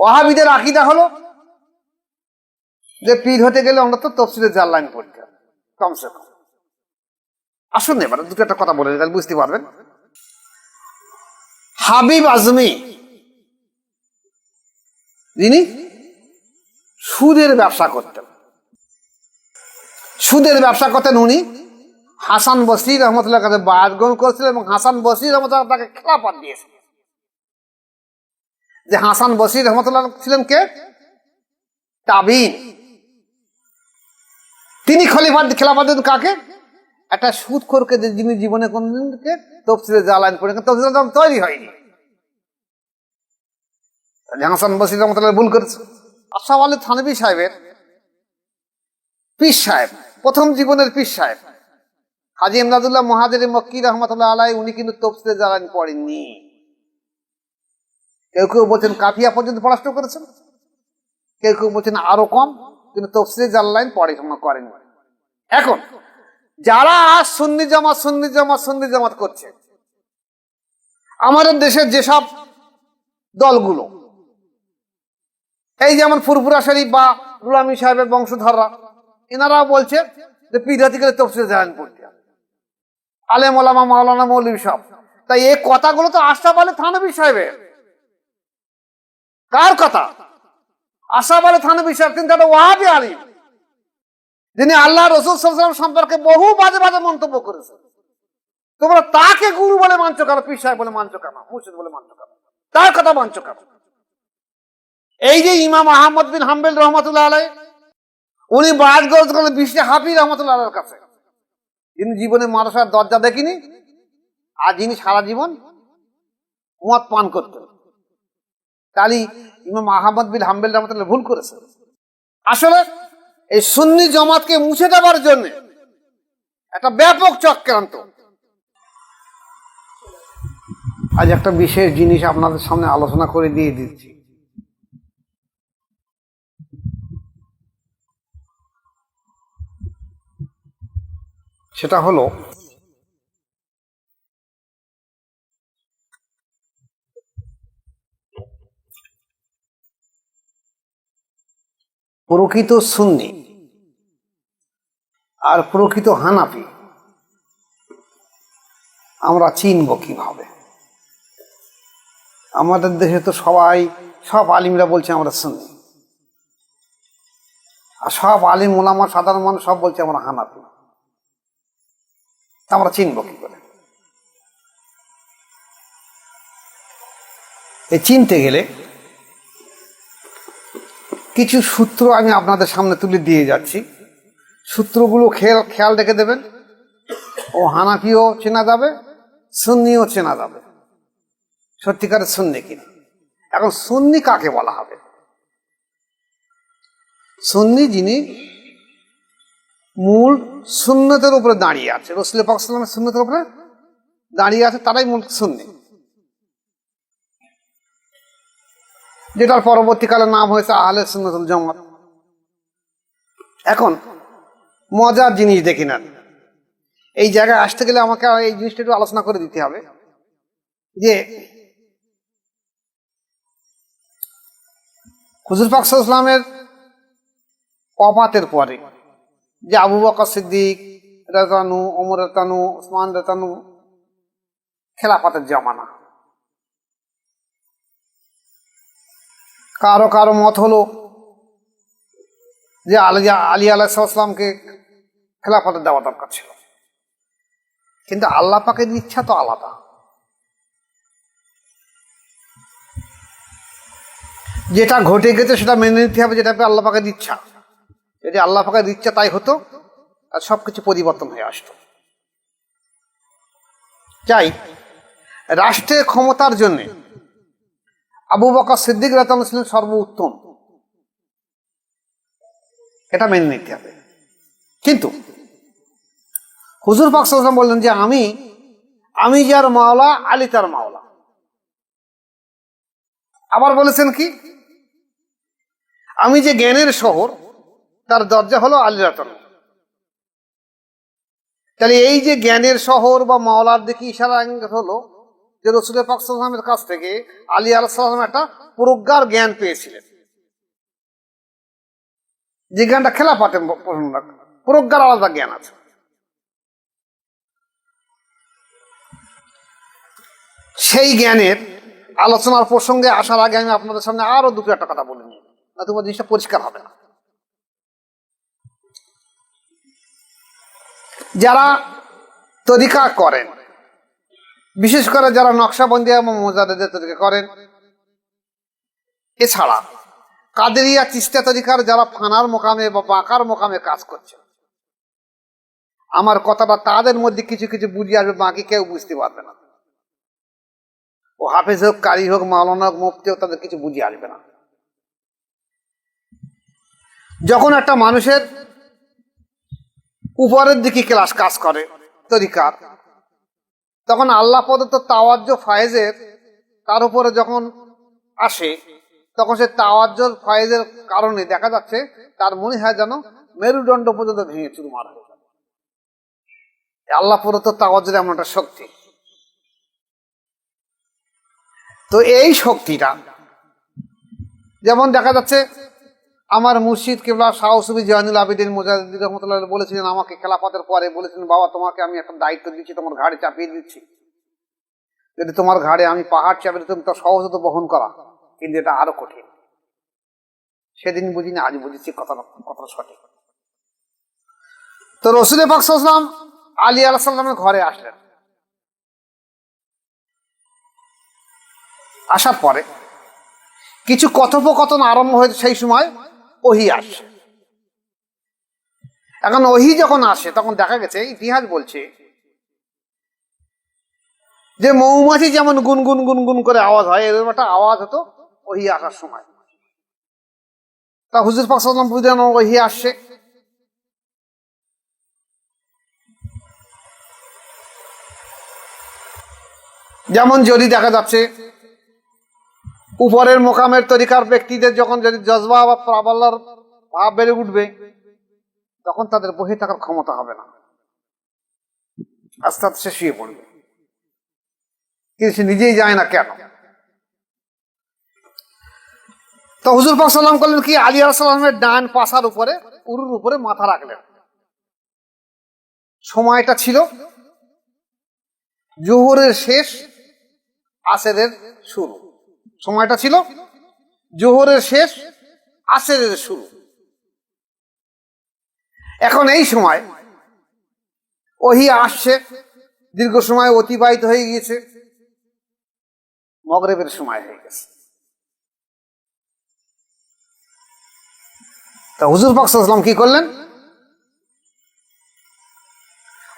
ওহাবিদের আকিদা হলো যে পীর হতে গেলে অন্তত তফসিলের জাল লাইন পড়তে কমসে কম। আসুন এবার, দুটো একটা কথা বলে তাহলে বুঝতে পারবেন। হাবিব আজমি, যিনি সুদের ব্যবসা করতেন। সুদের ব্যবসা করতেন উনি। হাসান বসরি রহমতুল্লাহ কাছে বায়াত গ্রহণ করেছিলেন এবং হাসান বসরি রহমতুল্লাহ তাকে খেলাফত দিয়েছিলেন। যে হাসান বসরি রহমতুল্লাহ ছিলেন কে? তাবিন তিনি খলিফা খেলাফত দেন কাকে? একটা সুদ খোরকে যিনি জীবনে কোনদিনকে তফসিলে জ্বালান করে তফসিল তৈরি হয়নি। হাসান বসির রহমতুল্লাহ ভুল করেছে। আশাফ আলী থানবী সাহেবের পীর সাহেব, প্রথম জীবনের পীর সাহেব, হাজি ইমদাদুল্লাহ মহাদের মক্কি রহমতুল্লাহ আলাই উনি কিন্তু তফসিলে জ্বালান পড়েননি। কেউ কেউ বলছেন কাফিয়া পর্যন্ত পড়াশোনা করেছেন? কেউ কেউ বলছেন আরও কম, কিন্তু তফসিলে জাল্লাইন পড়াশোনা করেন। এখন, যারা সুন্নি জামাত সুন্নি জামাত সুন্নি জামাত করছে, আমাদের দেশের যেসব দলগুলো, এই যেমন ফুরফুরা শরীফ বা রুলামি সাহেবের বংশধররা, এনারা বলছে যে পিঠাতি গেলে তফসিল জাহান পড়তে। আলেম ওলামা মাওলানা মৌলবী সব তাই এই কথাগুলো তো আশরাফ আলী থানবী সাহেবের। কার কথা? আশরাফ আলী থানবী সাহেব কিন্তু একটা ওয়াহাবি আলিম। যিনি আল্লাহ রসুল সাল্লাম সম্পর্কে বহু বাজে বাজে মন্তব্য করেছে তোমরা তাকে গুরু বলে মানছো কেন সাহেব বলে মানছো কেন, মুর্শিদ বলে মানছো কেন? তার কথা মানছো কেন? এই যে ইমাম আহমদ বিন হাম্বেল রহমতুল্লাহ আলাই উনি বাজ গরজ করেন বিশ্বে হাফিজ রহমতুল্লাহ আলার কাছে। যিনি জীবনে মানুষের দরজা দেখিনি, আর যিনি সারা জীবন মদ পান করতেন। তাহলে ইমাম আহমদ বিন হাম্বেল রহমতুল্লাহ ভুল করেছে। আসলে এই সুন্নি জমাতকে মুছে দেওয়ার জন্য একটা ব্যাপক চক্রান্ত। আজ একটা বিশেষ জিনিস আপনাদের সামনে আলোচনা করে দিয়ে দিচ্ছি। সেটা হলো প্রকৃত সুন্নি আর প্রকৃত হানাফি, আমরা চিনব কীভাবে? আমাদের দেশে তো সবাই, সব আলিমরা বলছে আমরা সুন্নি। আর সব আলিম, ওলামা, সাধারণ মানুষ সব বলছে আমরা হানাফি। তা আমরা চিনব কি করে? এই চিনতে গেলে কিছু সূত্র আমি আপনাদের সামনে তুলে দিয়ে যাচ্ছি। সূত্রগুলো খেয়াল খেয়াল রেখে দেবেন। ও হানাফিও চেনা যাবে, সুন্নিও চেনা যাবে। সত্যিকারের সুন্নি কিনা এখন সুন্নি কাকে বলা হবে? সুন্নি যিনি মূল সুন্নতের উপরে দাঁড়িয়ে আছে। রসুল পাকসালামের সুন্নতের উপরে দাঁড়িয়ে আছে, তারাই মূল সুন্নি। যেটার পরবর্তীকালে নাম হয়েছে আহলে সুন্নতুল জামাত। এখন, মজার জিনিস দেখি না। এই জায়গায় আসতে গেলে আমাকে এই জিনিসটা একটু আলোচনা করে দিতে হবে। যে, হুজুর পাকসালামের অপাতের পরে, যে আবু বকর সিদ্দিক রেতানু ওমর রেতানু ওসমান রেতানু খেলাফতের জামানা। কারও কারও মত হলো যে আলী আলী আলাহিসামকে খেলাফতের দেওয়া দরকার ছিল। কিন্তু আল্লাহ পাকের ইচ্ছা তো আলাদা। যেটা ঘটে গেছে সেটা মেনে নিতে হবে, যেটা আল্লাহ পাকের ইচ্ছা। যদি আল্লাহ পাকের ইচ্ছা তাই হতো আর সবকিছু পরিবর্তন হয়ে আসতো। চাই রাষ্ট্রের ক্ষমতার জন্যে আবু বকর সিদ্দিক রাতন ছিলেন সর্বোত্তম। এটা মেনে নিতে হবে। কিন্তু হুজুর পাকসাম বললেন যে আমি আমি যার মাওলা, আলী তার মাওলা। আবার বলেছেন কি, আমি যে জ্ঞানের শহর, তার দরজা হলো আলী রাতন তাহলে এই যে জ্ঞানের শহর বা মাওলার দিকে ইশারা হলো যে রসুল পাকসালামের কাছ থেকে আলী আলাহাম একটা প্রজ্ঞার জ্ঞান পেয়েছিলেন। যে জ্ঞানটা খেলা পাতে প্রজ্ঞার আলাদা জ্ঞান আছে। সেই জ্ঞানের আলোচনার প্রসঙ্গে আসার আগে আমি আপনাদের সামনে আরও দুটো একটা কথা বলে নিই না তোমার জিনিসটা পরিষ্কার হবে না। যারা তরিকা করেন বিশেষ করে যারা নকশাবন্দি এবং মোজাদের তরিকা করেন। এছাড়া কাদেরিয়া চিস্তা তরিকার যারা ফানার মোকামে বা বাঁকার মোকামে কাজ করছে। আমার কথাটা তাদের মধ্যে কিছু কিছু বুঝিয়ে আসবে, বাকি কেউ বুঝতে পারবে না। ও হাফেজ হোক, কারি হোক, মাওলানা হোক, মুফতি হোক, তাদের কিছু বুঝিয়ে আসবে না। যখন একটা মানুষের উপরের দিকে ক্লাস কাজ করে তরিকার তখন আল্লাহ প্রদত্ত তাওয়াজ্য ফায়েজের তার উপরে যখন আসে, তখন সে তাওয়াজ্য ফায়েজের কারণে দেখা যাচ্ছে তার মনে হয় যেন মেরুদণ্ড পর্যন্ত ভেঙে চুরমার যাবে আল্লাহ প্রদত্ত তাওয়াজ্যের এমন একটা শক্তি। তো এই শক্তিটা, যেমন দেখা যাচ্ছে আমার মুর্শিদ কেবলা শাহসুবি জয়নুল আবিদিন মুজাহিদ রহমতুল্লাহ বলেছিলেন, আমাকে খেলাফতের পরে বলেছিলেন, বাবা, তোমাকে আমি একটা দায়িত্ব দিচ্ছি, তোমার ঘাড়ে চাপিয়ে দিচ্ছি। যদি তোমার ঘাড়ে আমি পাহাড় চাপিয়ে তুমি তো সহজ তো বহন করা। কিন্তু এটা আরও কঠিন। সেদিন বুঝিনি, আজ বুঝেছি কথাটা কথাটা সঠিক। তো রসুল পাকসাম আলী আল্লাহ সাল্লামের ঘরে আসলেন। আসার পরে কিছু কথোপকথন আরম্ভ হয়েছে সেই সময়। ওহি আসে। এখন ওহি যখন আসে, তখন দেখা গেছে ইতিহাস বলছে যে মৌমাছি যেমন গুনগুন গুনগুন করে আওয়াজ হয়, এরকম একটা আওয়াজ হতো ওহি আসার সময়। তা হুজুর পাকসাল্লাম বুঝলেন ওহি আসছে। যেমন যদি দেখা যাচ্ছে উপরের মোকামের তরিকার ব্যক্তিদের যখন যদি জজবা বা প্রাবল্যার ভাব বেড়ে উঠবে, তখন তাদের বহে থাকার ক্ষমতা হবে না। আস্তে আস্তে শুয়ে পড়বে। কিন্তু সে নিজেই যায় না কেন? তো হুজুর পাক সাল্লাম করলেন কি আলী আলাহামের ডান পাশার উপরে, উরুর উপরে মাথা রাখলেন? সময়টা ছিল জোহরের শেষ, আসেরের শুরু। সময়টা ছিল জোহরের শেষ, আসেরের শুরু। এখন এই সময় ওহি আসছে, দীর্ঘ সময় অতিবাহিত হয়ে গিয়েছে, মগরেবের সময় হয়ে গেছে। তা হুজুর পাকসাল্লাম কি করলেন?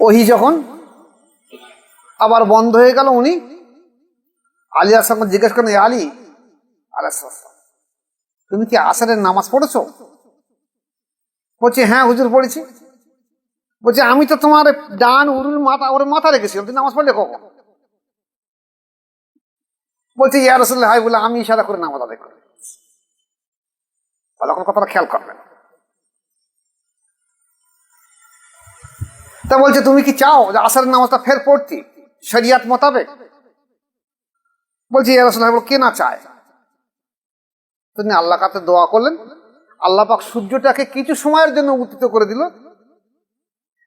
ওহি যখন আবার বন্ধ হয়ে গেল, উনি আলী আসলাম জিজ্ঞেস করেন আলী? আলাইসালাম তুমি কি আসারের নামাজ পড়েছো? বলছি হ্যাঁ হুজুর, পড়েছি। বলছে, আমি তো তোমার ডান উরুর মাথা, ওর মাথা রেখেছিলাম, তুমি নামাজ পড়লে কখন? বলছে, ইয়া রসুল্লাহ হাই বলে আমি ইশারা করে নামাজ আদায় করি। তাহলে কথাটা খেয়াল করবেন তা বলছে, তুমি কি চাও যে আসারের নামাজটা ফের পড়তি? শরিয়াত মোতাবেক? বলছি ইয়ারসোল্লাহ কে না চায়? তিনি আল্লাহ কাছে দোয়া করলেন। আল্লাহ পাক সূর্যটাকে কিছু সময়ের জন্য উত্থিত করে দিল।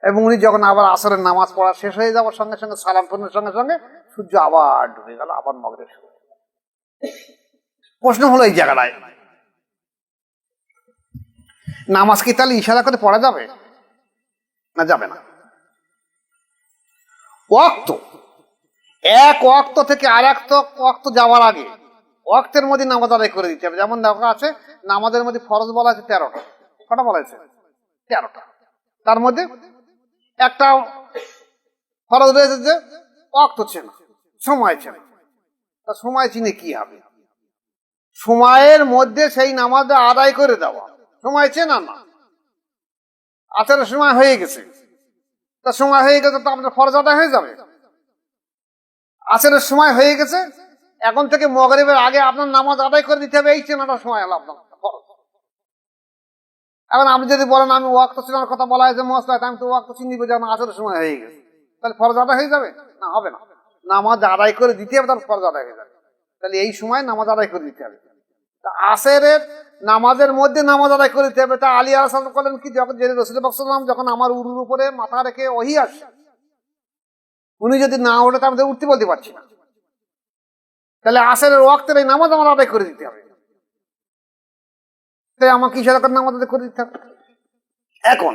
এবং উনি যখন আবার আসরের নামাজ পড়া শেষ হয়ে যাওয়ার সঙ্গে সঙ্গে, সালাম পূর্ণের সঙ্গে সঙ্গে, সূর্য আবার ডুবে গেল, আবার মগরের শুরু প্রশ্ন হলো এই জায়গাটায়, নামাজ কি তাহলে ইশারা করে পড়া যাবে? না যাবে না। ওয়াক্ত এক ওয়াক্ত থেকে আর এক ওয়াক্ত যাওয়ার আগে ওয়াক্তের মধ্যে নামাজ আদায় করে দিতে হবে। যেমন দেখা আছে, নামাজের মধ্যে ফরজ বলা আছে তেরোটা। কটা বলা আছে? তেরোটা। তার মধ্যে একটা ফরজ রয়েছে যে ওয়াক্ত চেনা, সময় চেনা। তা সময় চিনে কি হবে? সময়ের মধ্যে সেই নামাজটা আদায় করে দেওয়া। সময় চেনা না। আচারের সময় হয়ে গেছে। তা সময় হয়ে গেছে, তো আমাদের ফরজ আদায় হয়ে যাবে। আসরের সময় হয়ে গেছে। এখন থেকে মগরিবের আগে আপনার নামাজ আদায় করে দিতে হবে, এই চেনাটা সময় হলো আপনার এখন আপনি যদি বলেন, আমি ওয়াক্ত চেনার কথা বলা হয়েছে মস্ত আমি তো ওয়াক্ত চিনি যেমন আসরের সময় হয়ে গেছে। তাহলে ফরজ আদায় হয়ে যাবে? না, হবে না। নামাজ আদায় করে দিতে হবে তার ফরজ আদায় হয়ে যাবে। তাহলে এই সময় নামাজ আদায় করে দিতে হবে। তা আসেরের নামাজের মধ্যে নামাজ আদায় করে দিতে হবে। তা আলী আসাদ করলেন কি, যখন যে রসুল বকসাল্লাম যখন আমার উরুর উপরে মাথা রেখে ওহি আসে উনি যদি না ওঠে, তার মধ্যে উঠতে বলতে পারছি না। তাহলে আসেরের ওয়াক্তের এই নামাজ আমার আদায় করে দিতে হবে। তাই আমাকে ইশারা করে নামাজ আদায় করে দিতে হবে? এখন,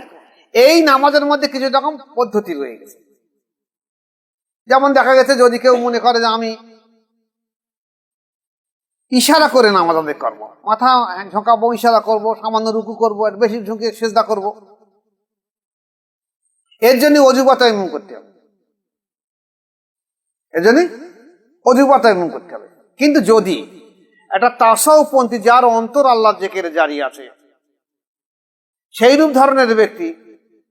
এই নামাজের মধ্যে কিছু রকম পদ্ধতি রয়ে গেছে। যেমন দেখা গেছে, যদি কেউ মনে করে যে আমি ইশারা করে নামাজ আদায় করব, মাথা ঝোঁকাবো, ইশারা করব, সামান্য রুকু করব বেশি ঝুঁকে সেজদা করব, এর জন্য অজুবাতা এমন করতে হবে। এর জন্য অজুবাতা এমন করতে হবে। কিন্তু যদি একটা তাসাউপন্থী যার অন্তর আল্লাহ জেকের জারি আছে, সেই রূপ ধরনের ব্যক্তি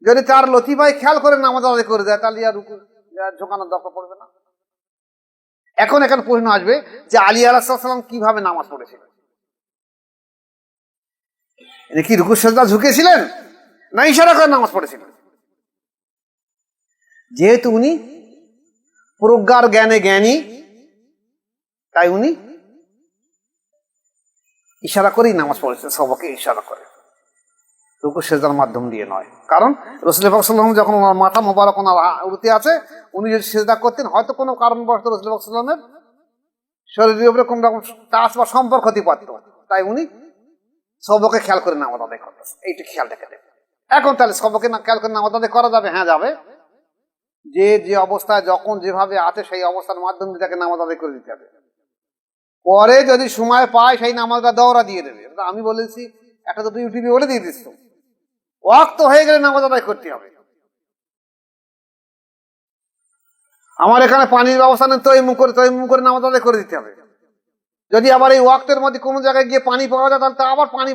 যদি তার লতিফাই খেয়াল করে নামাজ আদায় করে দেয়, তাহলে আর ঝোঁকানোর দরকার পড়বে না। এখন এখানে প্রশ্ন আসবে যে আলী আলাহাম কীভাবে নামাজ পড়েছিলেন? কি রুকু সেজদা ঝুঁকেছিলেন? না ইশারা করে নামাজ পড়েছিলেন? যেহেতু উনি প্রজ্ঞার জ্ঞানে জ্ঞানী। তাই উনি ইশারা করেই নামাজ পড়েছেন সবকে ইশারা করে। রুকু সেজার মাধ্যম দিয়ে নয়। কারণ রসুল সাল্লাম যখন ওনার মাথা মোবারক, ওনার উড়তে আছে, উনি যদি সেজদা করতেন, হয়তো কোনো কারণবশত রসুল সাল্লামের শরীরের উপরে কোন রকম টাচ বা সম্পর্ক হতে। পারত তাই উনি সবকে খেয়াল করে নামাজ আদায় করতেন। এইটা খেয়াল রেখে দেবেন এখন তাহলে সবকে খেয়াল করে নামাজ আদায় করা যাবে? হ্যাঁ যাবে। যে যে অবস্থায় যখন যেভাবে আছে সেই অবস্থার মাধ্যমে তাকে নামাজ আদায় করে দিতে হবে। পরে যদি সময় পায় সেই নামাজটা দৌড়া দিয়ে দেবে। আমি বলেছি, একটা তো তুই ইউটিউবে বলে দিয়ে দিস ওয়াক্ত হয়ে গেলে নামাজ আদায় করতে হবে। আমার এখানে পানির ব্যবস্থা নেই, তৈমুম করে তৈমু করে নামাজ আদায় করে দিতে হবে। যদি আবার এই ওয়াক্তের মধ্যে কোনো জায়গায় গিয়ে পানি পাওয়া যায়, তাহলে তো আবার পানি